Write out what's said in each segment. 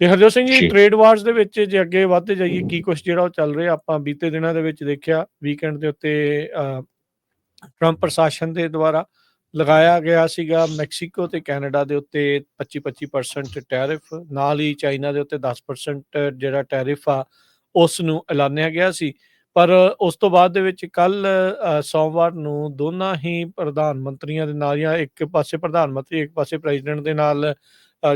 ਤੇ ਹਰਜੋਤ ਸਿੰਘ ਜੀ। ਟ੍ਰੇਡ ਵਾਰਸ ਦੇ ਵਿੱਚ ਜੇ ਅੱਗੇ ਵਧਦੇ ਜਾਈਏ ਕੀ ਕੁਛ ਜਿਹੜਾ ਉਹ ਚੱਲ ਰਿਹਾ ਆਪਾਂ ਬੀਤੇ ਦਿਨਾਂ ਦੇ ਵਿੱਚ ਦੇਖਿਆ ਵੀਕਐਂਡ ਦੇ ਉੱਤੇ ਟਰੰਪ ਪ੍ਰਸ਼ਾਸਨ ਦੇ ਦੁਆਰਾ ਲਗਾਇਆ ਗਿਆ ਸੀਗਾ ਮੈਕਸੀਕੋ ਤੇ ਕੈਨੇਡਾ ਦੇ ਉੱਤੇ 25-25% ਟੈਰਿਫ ਨਾਲ ਹੀ ਚਾਈਨਾ ਦੇ ਉੱਤੇ 10% ਜਿਹੜਾ ਟੈਰਿਫ ਆ ਉਸ ਨੂੰ ਐਲਾਨਿਆ ਗਿਆ ਸੀ ਪਰ ਉਸ ਤੋਂ ਬਾਅਦ ਦੇ ਵਿੱਚ ਕੱਲ ਸੋਮਵਾਰ ਨੂੰ ਦੋਨਾਂ ਹੀ ਪ੍ਰਧਾਨ ਮੰਤਰੀਆਂ ਦੇ ਨਾਲ ਜਾਂ ਇੱਕ ਪਾਸੇ ਪ੍ਰਧਾਨ ਮੰਤਰੀ ਇੱਕ ਪਾਸੇ ਪ੍ਰੈਜ਼ੀਡੈਂਟ ਦੇ ਨਾਲ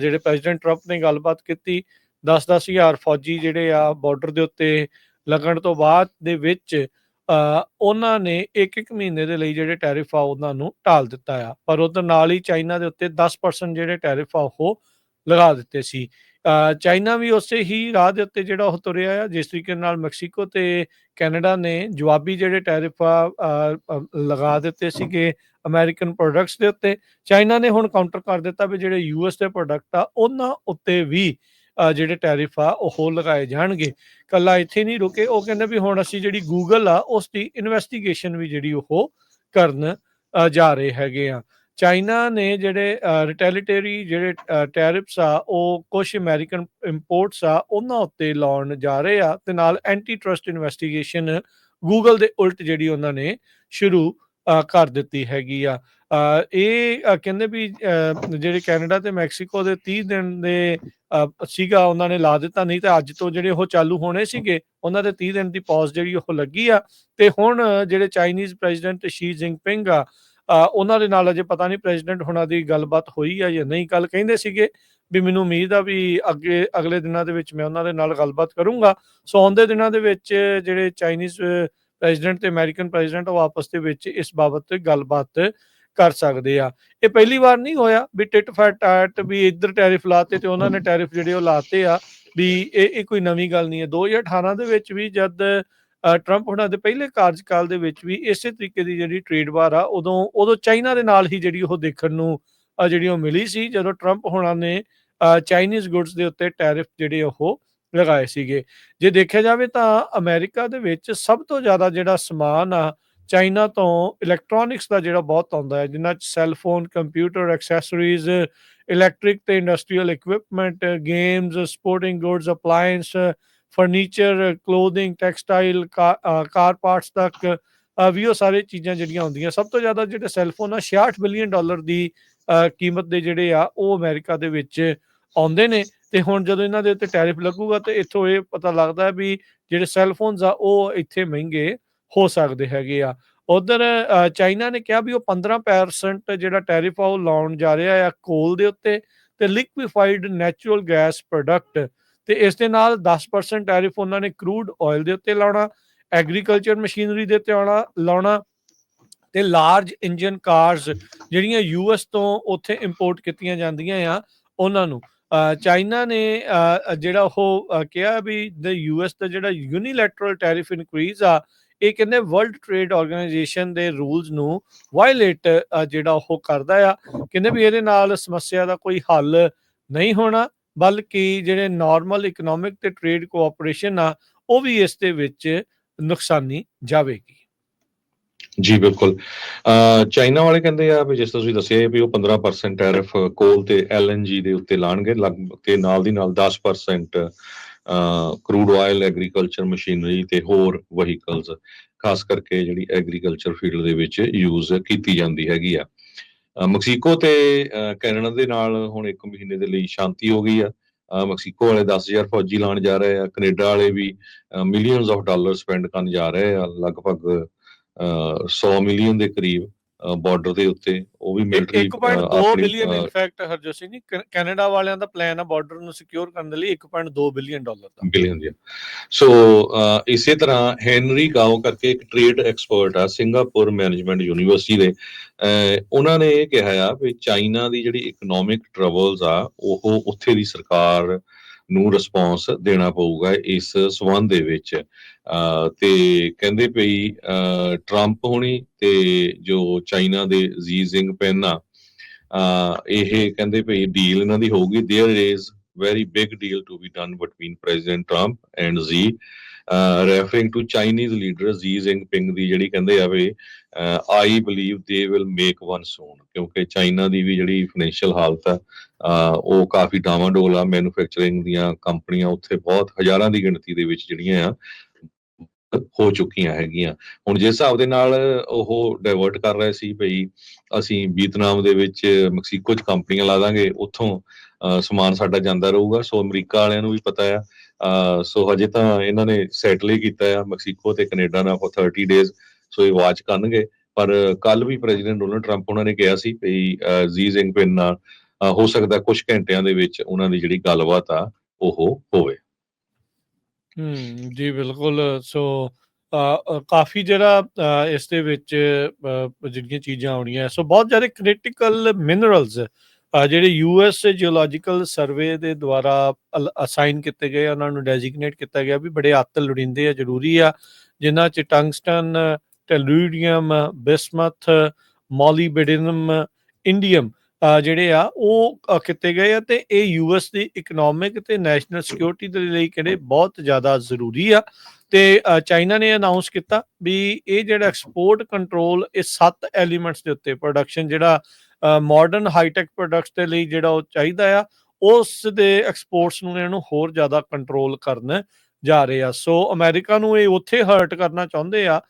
ਜਿਹੜੇ ਪ੍ਰੈਜ਼ੀਡੈਂਟ ਟਰੰਪ ਨੇ ਗੱਲਬਾਤ ਕੀਤੀ 10-10 ਹਜ਼ਾਰ ਫੌਜੀ ਜਿਹੜੇ ਆ ਬਾਰਡਰ ਦੇ ਉੱਤੇ ਲੱਗਣ ਤੋਂ ਬਾਅਦ ਦੇ ਵਿੱਚ ਉਹਨਾਂ ਨੇ ਇੱਕ ਇੱਕ ਮਹੀਨੇ ਦੇ ਲਈ ਜਿਹੜੇ ਟੈਰਿਫ ਆ ਉਹਨਾਂ ਨੂੰ ਟਾਲ ਦਿੱਤਾ ਆ। ਪਰ ਉਹਦੇ ਨਾਲ ਹੀ ਚਾਈਨਾ ਦੇ ਉੱਤੇ 10% ਜਿਹੜੇ ਟੈਰਿਫ ਆ ਉਹ ਲਗਾ ਦਿੱਤੇ ਸੀ। ਅ, ਚਾਈਨਾ ਵੀ ਉਸੇ ਹੀ ਰਾਹ ਦੇ ਉੱਤੇ ਜਿਹੜਾ ਉਹ ਤੁਰਿਆ ਆ ਜਿਸ ਤਰੀਕੇ ਨਾਲ ਮੈਕਸੀਕੋ ਤੇ ਕੈਨੇਡਾ ਨੇ ਜਵਾਬੀ ਜਿਹੜੇ ਟੈਰਿਫ ਆ ਲਗਾ ਦਿੱਤੇ ਸੀਗੇ। ਅਮਰੀਕਨ ਪ੍ਰੋਡਕਟਸ ਦੇ ਉੱਤੇ, ਚਾਈਨਾ ਨੇ ਹੁਣ ਕਾਊਂਟਰ ਕਰ ਦਿੱਤਾ ਵੀ ਜਿਹੜੇ ਯੂਐਸ ਦੇ ਪ੍ਰੋਡਕਟ ਆ, ਉਹਨਾਂ ਉੱਤੇ ਵੀ ਜਿਹੜੇ ਟੈਰਿਫ ਆ, ਉਹ ਲਗਾਏ ਜਾਣਗੇ। ਕੱਲਾ ਇੱਥੇ ਨਹੀਂ ਰੁਕੇ, ਉਹ ਕਹਿੰਦੇ ਵੀ ਹੁਣ ਅਸੀਂ ਜਿਹੜੀ ਗੂਗਲ ਆ, ਉਸ ਦੀ ਇਨਵੈਸਟੀਗੇਸ਼ਨ ਵੀ ਜਿਹੜੀ ਉਹ ਕਰਨ ਜਾ ਰਹੇ ਹੈਗੇ ਆ। ਚਾਈਨਾ ਨੇ ਜਿਹੜੇ ਰਿਟੈਲੀਟਰੀ ਜਿਹੜੇ ਟੈਰਿਫਸ ਆ, ਉਹ ਕੁਝ ਅਮਰੀਕਨ ਇੰਪੋਰਟਸ ਆ, ਉਹਨਾਂ ਉੱਤੇ ਲਾਉਣ ਜਾ ਰਹੇ ਆ, ਤੇ ਨਾਲ ਐਂਟੀ ਟਰਸਟ ਇਨਵੈਸਟੀਗੇਸ਼ਨ ਗੂਗਲ ਦੇ ਉਲਟ ਜਿਹੜੀ ਉਹਨਾਂ ਨੇ ਸ਼ੁਰੂ ਕਰ ਦਿੱਤੀ ਹੈਗੀ ਆ। ਇਹ ਕਹਿੰਦੇ ਵੀ ਜਿਹੜੇ ਕੈਨੇਡਾ ਤੇ ਮੈਕਸੀਕੋ ਦੇ 30 ਦਿਨ ਦੇ ਸੀਗਾ, ਉਹਨਾਂ ਨੇ ਲਾ ਦਿੱਤਾ। ਨਹੀਂ ਤਾਂ ਅੱਜ ਤੋਂ ਜਿਹੜੇ ਉਹ ਚਾਲੂ ਹੋਣੇ ਸੀਗੇ, ਉਹਨਾਂ ਦੇ 30 ਦਿਨ ਦੀ ਪੌਜ਼ ਜਿਹੜੀ ਉਹ ਲੱਗੀ ਆ। ਤੇ ਹੁਣ ਜਿਹੜੇ ਚਾਈਨੀਜ਼ ਪ੍ਰੈਜ਼ੀਡੈਂਟ ਸ਼ੀ ਜਿੰਗਪਿੰਗ ਆ ਉਹਨਾਂ ਦੇ ਨਾਲ ਅਜੇ ਪਤਾ ਨਹੀਂ ਪ੍ਰੈਜ਼ੀਡੈਂਟ ਹੁਣਾਂ ਦੀ ਗੱਲਬਾਤ ਹੋਈ ਆ ਜਾਂ ਨਹੀਂ। ਕੱਲ ਕਹਿੰਦੇ ਸੀਗੇ ਵੀ ਮੈਨੂੰ ਉਮੀਦ ਆ ਵੀ ਅੱਗੇ, ਅਗਲੇ ਦਿਨਾਂ ਦੇ ਵਿੱਚ ਮੈਂ ਉਹਨਾਂ ਦੇ ਨਾਲ ਗੱਲਬਾਤ ਕਰੂੰਗਾ। ਸੋ ਆਉਂਦੇ ਦਿਨਾਂ ਦੇ ਵਿੱਚ ਜਿਹੜੇ ਚਾਈਨੀਜ਼ ਪ੍ਰੈਜ਼ੀਡੈਂਟ ਤੇ ਅਮਰੀਕਨ ਪ੍ਰੈਜ਼ੀਡੈਂਟ ਉਹ ਆਪਸ ਦੇ ਵਿੱਚ ਇਸ ਬਾਬਤ ਤੇ ਗੱਲਬਾਤ ਕਰ ਸਕਦੇ ਆ। ਇਹ ਪਹਿਲੀ ਵਾਰ ਨਹੀਂ ਹੋਇਆ ਵੀ ਟਿਟ ਫੈਟ ਟੈਟ ਵੀ ਇੱਧਰ ਟੈਰਿਫ ਲਾਤੇ ਤੇ ਉਹਨਾਂ ਨੇ ਟੈਰਿਫ ਜਿਹੜੇ ਉਹ ਲਾਤੇ ਆ ਵੀ ਇਹ ਇਹ ਕੋਈ ਨਵੀਂ ਗੱਲ ਨਹੀਂ ਹੈ। 2018 ਦੇ ਵਿੱਚ ਵੀ ਜਦ ਟਰੰਪ ਉਹਨਾਂ ਦੇ ਪਹਿਲੇ ਕਾਰਜਕਾਲ ਦੇ ਵਿੱਚ ਵੀ ਇਸੇ ਤਰੀਕੇ ਦੀ ਜਿਹੜੀ ਟ੍ਰੇਡ ਵਾਰ ਆ, ਉਦੋਂ ਉਦੋਂ ਚਾਈਨਾ ਦੇ ਨਾਲ ਹੀ ਜਿਹੜੀ ਉਹ ਦੇਖਣ ਨੂੰ ਜਿਹੜੀ ਉਹ ਮਿਲੀ ਸੀ, ਜਦੋਂ ਟਰੰਪ ਹੋਣਾ ਨੇ ਚਾਈਨੀਜ਼ ਗੁੱਡਸ ਦੇ ਉੱਤੇ ਟੈਰਿਫ ਜਿਹੜੇ ਉਹ ਲਗਾਏ ਸੀਗੇ। ਜੇ ਦੇਖਿਆ ਜਾਵੇ ਤਾਂ ਅਮਰੀਕਾ ਦੇ ਵਿੱਚ ਸਭ ਤੋਂ ਜ਼ਿਆਦਾ ਜਿਹੜਾ ਸਮਾਨ ਆ, ਚਾਈਨਾ ਤੋਂ ਇਲੈਕਟ੍ਰੋਨਿਕਸ ਦਾ ਜਿਹੜਾ ਬਹੁਤ ਆਉਂਦਾ ਹੈ ਜਿਨ੍ਹਾਂ 'ਚ cell phone computer accessories electric ਤੇ industrial equipment games sporting goods appliance furniture clothing textile car parts ਤੱਕ ਵੀ ਉਹ ਸਾਰੇ ਚੀਜ਼ਾਂ ਜਿਹੜੀਆਂ ਹੁੰਦੀਆਂ ਸਭ ਤੋਂ ਜ਼ਿਆਦਾ ਜਿਹੜੇ ਸੈੱਲਫੋਨ ਆ 66 ਬਿਲੀਅਨ ਡਾਲਰ ਦੀ ਕੀਮਤ ਦੇ ਜਿਹੜੇ ਆ, ਉਹ ਅਮਰੀਕਾ ਦੇ ਵਿੱਚ ਆਉਂਦੇ ਨੇ। ਤੇ ਹੁਣ ਜਦੋਂ ਇਹਨਾਂ ਦੇ ਉੱਤੇ ਟੈਰਿਫ ਲੱਗੂਗਾ ਤੇ ਇੱਥੋਂ ਇਹ ਪਤਾ ਲੱਗਦਾ ਵੀ ਜਿਹੜੇ ਸੈੱਲਫੋਨਸ ਆ, ਉਹ ਇੱਥੇ ਮਹਿੰਗੇ ਹੋ ਸਕਦੇ ਹੈਗੇ ਆ। ਉਧਰ ਚਾਈਨਾ ਨੇ ਕਿਹਾ ਵੀ ਉਹ 15% ਜਿਹੜਾ ਟੈਰਿਫ ਆ, ਉਹ ਲਾਉਣ ਜਾ ਰਿਹਾ ਆ ਕੋਲ ਦੇ ਉੱਤੇ ਤੇ ਲਿਕੁਇਫਾਈਡ ਨੈਚੁਰਲ ਗੈਸ ਪ੍ਰੋਡਕਟ ਤੇ ਇਸ ਦੇ ਨਾਲ 10% ਟੈਰਿਫ ਉਹਨਾਂ ਨੇ ਕਰੂਡ ਆਇਲ ਦੇ ਉੱਤੇ ਲਾਉਣਾ ਐਗਰੀਕਲਚਰ ਮਸ਼ੀਨਰੀ ਦੇ ਉੱਤੇ ਆਉਣਾ, ਲਾਉਣਾ ਤੇ ਲਾਰਜ ਇੰਜਨ ਕਾਰਸ ਜਿਹੜੀਆਂ ਯੂਐਸ ਤੋਂ ਉੱਥੇ ਇੰਪੋਰਟ ਕੀਤੀਆਂ ਜਾਂਦੀਆਂ ਆ, ਉਹਨਾਂ ਨੂੰ। ਚਾਈਨਾ ਨੇ ਜਿਹੜਾ ਉਹ ਕਿਹਾ ਵੀ ਦ ਯੂਐਸ ਦਾ ਜਿਹੜਾ ਯੂਨੀਲੈਟਰਲ ਟੈਰਿਫ ਇਨਕਰੀਜ਼ ਆ, ਇਹ ਕਹਿੰਦੇ ਵਰਲਡ ਟ੍ਰੇਡ ਆਰਗੇਨਾਈਜੇਸ਼ਨ ਦੇ ਰੂਲਸ ਨੂੰ ਵਾਇਲੇਟ ਜਿਹੜਾ ਉਹ ਕਰਦਾ ਆ। ਕਹਿੰਦੇ ਵੀ ਇਹਦੇ ਨਾਲ ਸਮੱਸਿਆ ਦਾ ਕੋਈ ਹੱਲ ਨਹੀਂ ਹੋਣਾ, ਬਲਕਿ ਜਿਹੜੇ ਨਾਰਮਲ ਇਕਨੋਮਿਕ ਤੇ ਟ੍ਰੇਡ ਕੋਆਪਰੇਸ਼ਨ ਆ, ਉਹ ਵੀ ਇਸ ਦੇ ਵਿੱਚ ਨੁਕਸਾਨੀ ਜਾਵੇਗੀ। ਜੀ, ਬਿਲਕੁਲ। ਚਾਈਨਾ ਵਾਲੇ ਕਹਿੰਦੇ ਆ ਵੀ ਜਿਸ ਤਰ੍ਹਾਂ ਤੁਸੀਂ ਦੱਸਿਆ ਵੀ ਉਹ 15% ਟੈਰਿਫ ਕੋਲ ਤੇ ਐਲਐਨਜੀ ਦੇ ਉੱਤੇ ਲਾਣਗੇ, ਲਗਭਗ ਤੇ ਨਾਲ ਦੀ ਨਾਲ 10% ਕਰੂਡ ਆਇਲ ਐਗਰੀਕਲਚਰ ਮਸ਼ੀਨਰੀ ਤੇ ਹੋਰ ਵਹੀਕਲਸ ਖਾਸ ਕਰਕੇ ਜਿਹੜੀ ਐਗਰੀਕਲਚਰ ਫੀਲਡ ਦੇ ਵਿੱਚ ਯੂਜ਼ ਕੀਤੀ ਜਾਂਦੀ ਹੈਗੀ ਆ। ਮੈਕਸੀਕੋ ਤੇ ਕੈਨੇਡਾ ਦੇ ਨਾਲ ਹੁਣ ਇੱਕ ਮਹੀਨੇ ਦੇ ਲਈ ਸ਼ਾਂਤੀ ਹੋ ਗਈ ਆ। ਮੈਕਸੀਕੋ ਵਾਲੇ 10000 ਫੌਜੀ ਲਾਣ ਜਾ ਰਹੇ ਆ। ਕੈਨੇਡਾ ਵਾਲੇ ਵੀ ਮਿਲੀਅਨਸ ਆਫ ਡਾਲਰ ਸਪੈਂਡ ਕਰਨ ਜਾ ਰਹੇ ਆ। ਲਗਭਗ 100 ਮਿਲੀਅਨ ਦੇ ਕਰੀਬ ਬਾਰਡਰ ਦੇ ਉੱਤੇ ਉਹ ਵੀ military 1.2 billion in fact Harjot Singh ji Canada ਵਾਲਿਆਂ ਦਾ ਪਲਾਨ ਆ ਬਾਰਡਰ ਨੂੰ ਸਿਕਿਉਰ ਕਰਨ ਦੇ ਲਈ 1.2 ਬਿਲੀਅਨ ਡਾਲਰ ਦਾ। ਬਿਲੀਅਨ ਦੀ ਸੋ ਇਸੇ ਤਰ੍ਹਾਂ ਹੈਨਰੀ ਗਾਓ ਕਰਕੇ ਇੱਕ ਟ੍ਰੇਡ ਐਕਸਪਰਟ ਆ ਸਿੰਗਾਪੁਰ ਮੈਨੇਜਮੈਂਟ ਯੂਨੀਵਰਸਿਟੀ ਦੇ ਉਹਨਾਂ ਨੇ ਇਹ ਕਿਹਾ ਆ ਵੀ ਚਾਈਨਾ ਦੀ ਜਿਹੜੀ ਇਕਨੋਮਿਕ ਟਰਬਲਸ ਆ ਉਹ ਉੱਥੇ ਦੀ ਸਰਕਾਰ ਨੂੰ ਰਿਸਪੌਂਸ ਦੇਣਾ ਪਊਗਾ ਇਸ ਸਬੰਧ ਦੇ ਵਿੱਚ ਅ, ਤੇ ਕਹਿੰਦੇ ਪਈ ਅ, ਟਰੰਪ ਹੋਣੀ ਤੇ ਜੋ ਚਾਈਨਾ ਦੇ ਜੀ ਜ਼ਿੰਗਪਿੰਗ ਆ ਅ, ਇਹ ਕਹਿੰਦੇ ਪਈ ਡੀਲ ਇਹਨਾਂ ਦੀ ਹੋਊਗੀ there is very big deal to be done between President Trump and Xi, uh, referring to Chinese leader Xi Jinping ਦੀ ਜਿਹੜੀ ਕਹਿੰਦੇ ਆ ਵੀ I believe they will make one soon ਕਿਉਂਕਿ ਚਾਈਨਾ ਦੀ ਵੀ ਜਿਹੜੀ ਫਾਈਨੈਂਸ਼ੀਅਲ ਹਾਲਤ ਆ ਉਹ ਕਾਫੀ ਡਾਵਾਂਡੋਲ ਆ ਮੈਨੂਫੈਕਚਰਿੰਗ ਦੀਆਂ ਕੰਪਨੀਆਂ ਉੱਥੇ ਬਹੁਤ ਹਜ਼ਾਰਾਂ ਦੀ ਗਿਣਤੀ ਦੇ ਵਿੱਚ ਜਿਹੜੀਆਂ ਆ ਹੋ ਚੁੱਕੀਆਂ ਹੈਗੀਆਂ। ਹੁਣ ਜਿਸ ਹਿਸਾਬ ਦੇ ਨਾਲ ਉਹ ਡਾਇਵਰਟ ਕਰ ਰਹੇ ਸੀ ਭਈ ਅਸੀਂ ਵੀਅਤਨਾਮ ਦੇ ਵਿੱਚ ਮੈਕਸੀਕੋ 'ਚ ਕੰਪਨੀਆਂ ਲਾ ਦਾਂਗੇ ਉੱਥੋਂ ਸਮਾਨ ਸਾਡਾ ਜਾਂਦਾ ਰਹੂਗਾ। ਸੋ ਅਮਰੀਕਾ ਵਾਲਿਆਂ ਨੂੰ ਵੀ ਪਤਾ ਆ। ਸੋ ਹਜੇ ਤਾਂ ਇਹਨਾਂ ਨੇ ਸੈਟਲ ਹੀ ਕੀਤਾ ਆ ਮੈਕਸੀਕੋ ਤੇ ਕੈਨੇਡਾ ਨਾਲ 30 ਡੇਜ਼ ਸੋ ਇਹ ਵਾਚ ਕਰਨਗੇ। ਪਰ ਕੱਲ ਵੀ ਪ੍ਰੈਜ਼ੀਡੈਂਟ ਡੋਨਲਡ ਟਰੰਪ ਉਹਨਾਂ ਨੇ ਕਿਹਾ ਸੀ ਵੀ ਜੀ ਜਿੰਗਪਿਨ ਨਾਲ ਹੋ ਸਕਦਾ ਕੁਝ ਘੰਟਿਆਂ ਦੇ ਵਿੱਚ ਉਹਨਾਂ ਦੀ ਜਿਹੜੀ ਗੱਲਬਾਤ ਆ ਉਹ ਹੋਵੇ। ਹੂੰ ਜੀ ਬਿਲਕੁਲ। ਸੋ ਕਾਫੀ ਜਿਹੜਾ ਅ, ਇਸ ਦੇ ਵਿੱਚ ਜਿਹੜੀਆਂ ਚੀਜ਼ਾਂ ਆਉਣੀਆਂ। ਸੋ ਬਹੁਤ ਜ਼ਿਆਦਾ ਕ੍ਰਿਟੀਕਲ ਮਿਨਰਲਸ ਜਿਹੜੇ ਯੂਐਸ ਜੀਓਲੋਜੀਕਲ ਸਰਵੇ ਦੇ ਦੁਆਰਾ ਅਸਾਈਨ ਕੀਤੇ ਗਏ ਉਹਨਾਂ ਨੂੰ ਡੈਜ਼ਿਗਨੇਟ ਕੀਤਾ ਗਿਆ ਵੀ ਬੜੇ ਅੱਤ ਲੋੜੀਂਦੇ ਆ ਜ਼ਰੂਰੀ ਆ ਜਿਨ੍ਹਾਂ ਚ ਟੰਗਸਟਨ ਟੈਲੂਰੀਡੀਅਮ ਬਿਸਮਥ ਮੋਲੀਬੇਡਿਨਮ ਇੰਡੀਅਮ ਜਿਹੜੇ ਆ ਉਹ ਅ, ਕੀਤੇ ਗਏ ਆ ਤੇ ਇਹ ਯੂਐਸ ਦੀ ਇਕਨੋਮਿਕ ਤੇ ਨੈਸ਼ਨਲ ਸਿਕਿਉਰਿਟੀ ਦੇ ਲਈ ਕਿਹੜੇ ਬਹੁਤ ਜ਼ਿਆਦਾ ਜ਼ਰੂਰੀ ਆ ਤੇ ਚਾਈਨਾ ਨੇ ਅਨਾਉਂਸ ਕੀਤਾ ਵੀ ਇਹ ਜਿਹੜਾ ਐਕਸਪੋਰਟ ਕੰਟਰੋਲ ਇਹ ਸੱਤ ਐਲੀਮੈਂਟਸ ਦੇ ਉੱਤੇ ਪ੍ਰੋਡਕਸ਼ਨ ਜਿਹੜਾ ਮਾਡਰਨ ਹਾਈਟੈਕ ਪ੍ਰੋਡਕਟਸ ਦੇ ਲਈ ਜਿਹੜਾ ਉਹ ਚਾਹੀਦਾ ਆ, ਉਸ ਦੇ ਐਕਸਪੋਰਟਸ ਨੂੰ ਇਹਨੂੰ ਹੋਰ ਜ਼ਿਆਦਾ ਕੰਟਰੋਲ ਕਰਨ ਜਾ ਰਹੇ ਆ। ਸੋ ਅਮਰੀਕਾ ਨੂੰ ਇਹ ਉੱਥੇ ਹਰਟ ਕਰਨਾ ਚਾਹੁੰਦੇ ਆ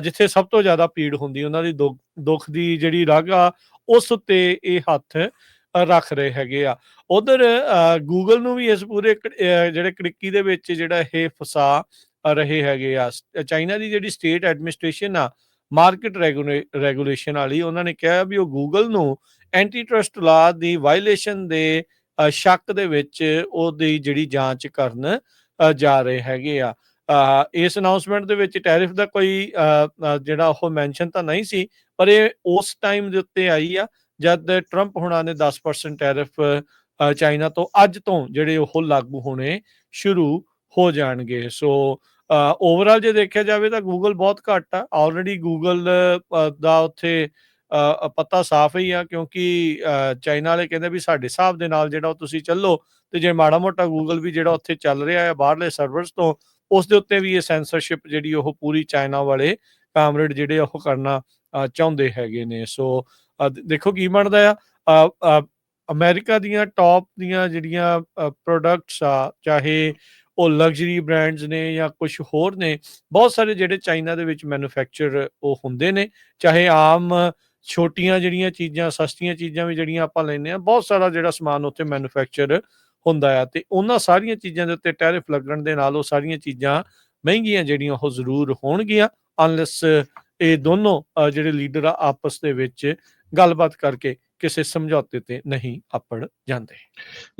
ਜਿੱਥੇ ਸਭ ਤੋਂ ਜ਼ਿਆਦਾ ਪੀੜ ਹੁੰਦੀ ਉਹਨਾਂ ਦੀ ਦੁੱਖ ਦੁੱਖ ਦੀ ਜਿਹੜੀ ਰਗ ਆ, ਉਸ ਉੱਤੇ ਇਹ ਹੱਥ ਰੱਖ ਰਹੇ ਹੈਗੇ ਆ। ਉਧਰ ਗੂਗਲ ਨੂੰ ਵੀ ਇਸ ਪੂਰੇ ਜਿਹੜੇ ਕੜਿੱਕੀ ਦੇ ਵਿੱਚ ਜਿਹੜਾ ਇਹ ਫਸਾ ਰਹੇ ਹੈਗੇ ਆ। ਚਾਈਨਾ ਦੀ ਜਿਹੜੀ ਸਟੇਟ ਐਡਮਿਨਿਸਟ੍ਰੇਸ਼ਨ ਆ ਮਾਰਕੀਟ ਰੈਗੂਲੇਸ਼ਨ ਵਾਲੀ, ਉਹਨਾਂ ਨੇ ਕਿਹਾ ਵੀ ਉਹ ਗੂਗਲ ਨੂੰ ਐਂਟੀ ਟਰਸਟ ਲਾ ਦੀ ਵਾਇਲੇਸ਼ਨ ਦੇ ਸ਼ੱਕ ਦੇ ਵਿੱਚ ਉਹਦੀ ਜਿਹੜੀ ਜਾਂਚ ਕਰਨ ਜਾ ਰਹੇ ਹੈਗੇ ਆ। ਇਸ ਅਨਾਉਂਸਮੈਂਟ ਦੇ ਵਿੱਚ ਟੈਰਿਫ ਦਾ ਕੋਈ ਜਿਹੜਾ ਉਹ ਮੈਂਸ਼ਨ ਤਾਂ ਨਹੀਂ ਸੀ, ਪਰ ਇਹ ਉਸ ਟਾਈਮ ਦੇ ਉੱਤੇ ਆਈ ਆ, ਜਦ ਟਰੰਪ ਹੁਣਾਂ ਨੇ 10% ਟੈਰਿਫ ਚਾਈਨਾ ਤੋਂ ਅੱਜ ਤੋਂ ਜਿਹੜੇ ਉਹ ਲਾਗੂ ਹੋਣੇ ਸ਼ੁਰੂ ਹੋ ਜਾਣਗੇ। ਸੋ ਓਵਰਆਲ ਜੇ ਦੇਖਿਆ ਜਾਵੇ ਤਾਂ ਗੂਗਲ ਬਹੁਤ ਘੱਟ ਆ। ਆਲਰੇਡੀ ਗੂਗਲ ਦਾ ਉੱਥੇ ਅ, ਪਤਾ ਸਾਫ਼ ਹੀ ਆ ਕਿਉਂਕਿ ਚਾਈਨਾ ਵਾਲੇ ਕਹਿੰਦੇ ਵੀ ਸਾਡੇ ਹਿਸਾਬ ਦੇ ਨਾਲ ਜਿਹੜਾ ਉਹ ਤੁਸੀਂ ਚੱਲੋ ਤੇ ਜੇ ਮਾੜਾ ਮੋਟਾ ਗੂਗਲ ਵੀ ਜਿਹੜਾ ਉੱਥੇ ਚੱਲ ਰਿਹਾ ਹੈ ਬਾਹਰਲੇ ਸਰਵਰਸ ਤੋਂ ਉਸ ਦੇ ਉੱਤੇ ਵੀ ਇਹ ਸੈਂਸਰਸ਼ਿਪ ਜਿਹੜੀ ਉਹ ਪੂਰੀ ਚਾਈਨਾ ਵਾਲੇ ਕਾਮਰੇਡ ਜਿਹੜੇ ਉਹ ਕਰਨਾ ਚਾਹੁੰਦੇ ਹੈਗੇ ਨੇ। ਸੋ ਦੇਖੋ ਕੀ ਬਣਦਾ ਆ? ਅ, ਅਮਰੀਕਾ ਦੀਆਂ ਟੌਪ ਦੀਆਂ ਜਿਹੜੀਆਂ ਪ੍ਰੋਡਕਟਸ ਆ ਚਾਹੇ ਉਹ ਲਗਜ਼ਰੀ ਬ੍ਰਾਂਡਸ ਨੇ ਜਾਂ ਕੁਝ ਹੋਰ ਨੇ, ਬਹੁਤ ਸਾਰੇ ਜਿਹੜੇ ਚਾਈਨਾ ਦੇ ਵਿੱਚ ਮੈਨੂਫੈਕਚਰ ਉਹ ਹੁੰਦੇ ਨੇ, ਚਾਹੇ ਆਮ ਛੋਟੀਆਂ ਜਿਹੜੀਆਂ ਚੀਜ਼ਾਂ, ਸਸਤੀਆਂ ਚੀਜ਼ਾਂ ਵੀ ਜਿਹੜੀਆਂ ਆਪਾਂ ਲੈਂਦੇ ਆ ਬਹੁਤ ਸਾਰਾ ਜਿਹੜਾ ਸਮਾਨ ਉੱਥੇ ਮੈਨੂਫੈਕਚਰ ਹੁੰਦਾ ਆ ਤੇ ਉਹਨਾਂ ਸਾਰੀਆਂ ਚੀਜ਼ਾਂ ਦੇ ਉੱਤੇ ਟੈਰਿਫ ਲੱਗਣ ਦੇ ਨਾਲ ਉਹ ਸਾਰੀਆਂ ਚੀਜ਼ਾਂ ਮਹਿੰਗੀਆਂ ਜਿਹੜੀਆਂ ਉਹ ਜ਼ਰੂਰ ਹੋਣਗੀਆਂ ਅਨਲੈਸ ਇਹ ਦੋਨੋਂ ਜਿਹੜੇ ਲੀਡਰ ਆ ਆਪਸ ਦੇ ਵਿੱਚ ਗੱਲਬਾਤ ਕਰਕੇ ਕਿਸੇ ਸਮਝੌਤੇ ਤੇ ਨਹੀਂ ਆਪੜ ਜਾਂਦੇ।